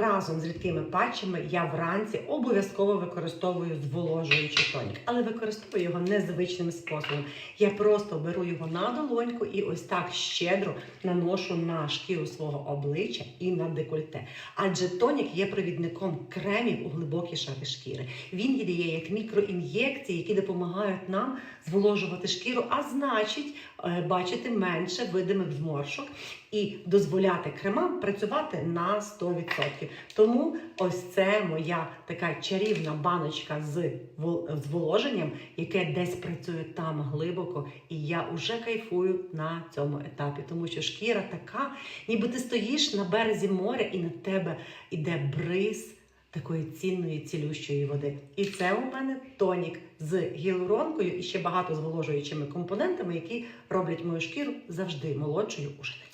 Разом з рідкими патчами я вранці обов'язково використовую зволожуючий тонік, але використовую його незвичним способом. Я просто беру його на долоньку і ось так щедро наношу на шкіру свого обличчя і на декольте. Адже тонік є провідником кремів у глибокі шари шкіри. Він є як мікроін'єкції, які допомагають нам зволожувати шкіру, а значить, е, бачити менше видимих зморшок і дозволяти кремам працювати на 100%. Тому ось це моя така чарівна баночка з вол- зволоженням, яке десь працює там глибоко, і я вже кайфую на цьому етапі, тому що шкіра така, ніби ти стоїш на березі моря, і на тебе іде бриз такої цінної цілющої води. І це у мене тонік з гіалуронкою і ще багато зволожуючими компонентами, які роблять мою шкіру завжди молодшою у житті.